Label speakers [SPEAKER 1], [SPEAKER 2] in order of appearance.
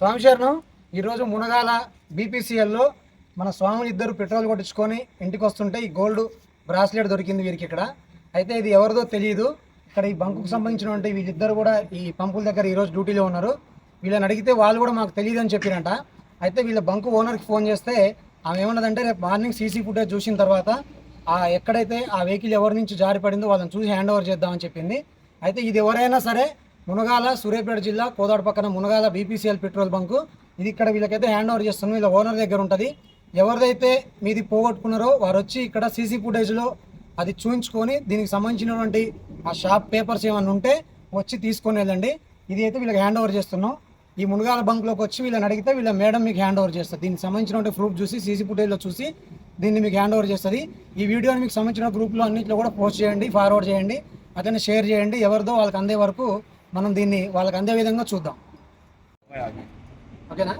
[SPEAKER 1] స్వామి శరణం ఈరోజు మునగాల బీపీసీఎల్లో మన స్వాములు ఇద్దరు పెట్రోల్ కొట్టించుకొని ఇంటికి వస్తుంటే ఈ గోల్డ్ బ్రాస్లెట్ దొరికింది వీరికి ఇక్కడ. అయితే ఇది ఎవరిదో తెలియదు ఇక్కడ ఈ బంకుకు సంబంధించినటువంటి వీళ్ళిద్దరు కూడా ఈ పంపుల దగ్గర ఈరోజు డ్యూటీలో ఉన్నారు. వీళ్ళని అడిగితే వాళ్ళు కూడా మాకు తెలియదు అని చెప్పిరంట. అయితే వీళ్ళ బంకు ఓనర్కి ఫోన్ చేస్తే ఆమె ఏమన్నదంటే రేపు మార్నింగ్ సీసీ ఫుటేజ్ చూసిన తర్వాత ఆ ఎక్కడైతే ఆ వెహికల్ ఎవరి నుంచి జారిపడిందో వాళ్ళని చూసి హ్యాండ్ ఓవర్ చేద్దామని చెప్పింది. అయితే ఇది ఎవరైనా సరే మునగాల సూర్యాపేట జిల్లా కోదాడు పక్కన మునగాల బీపీసీఎల్ పెట్రోల్ బంకు. ఇది ఇక్కడ వీళ్ళకైతే హ్యాండ్ ఓవర్ చేస్తున్నాం. వీళ్ళ ఓనర్ దగ్గర ఉంటుంది. ఎవరిదైతే మీది పోగొట్టుకున్నారో వారు వచ్చి ఇక్కడ సీసీ ఫుటేజ్లో అది చూయించుకొని దీనికి సంబంధించినటువంటి ఆ షాప్ పేపర్స్ ఏమైనా ఉంటే వచ్చి తీసుకొని వెళ్ళండి. ఇది అయితే వీళ్ళకి హ్యాండ్ ఓవర్ చేస్తున్నాం. ఈ మునగాల బంక్లోకి వచ్చి వీళ్ళని అడిగితే వీళ్ళ మేడం మీకు హ్యాండ్ ఓవర్ చేస్తుంది దీనికి సంబంధించినటువంటి ప్రూఫ్ చూసి సీసీ ఫుటేజ్లో చూసి దీన్ని మీకు హ్యాండ్ ఓవర్ చేస్తుంది ఈ వీడియోని మీకు సంబంధించిన గ్రూప్లో అన్నింటిలో కూడా పోస్ట్ చేయండి ఫార్వర్డ్ చేయండి అతన్ని షేర్ చేయండి. ఎవరిదో వాళ్ళకి అందే వరకు మనం దీన్ని వాళ్ళకి అందే విధంగా చూద్దాం. ఓకేనా?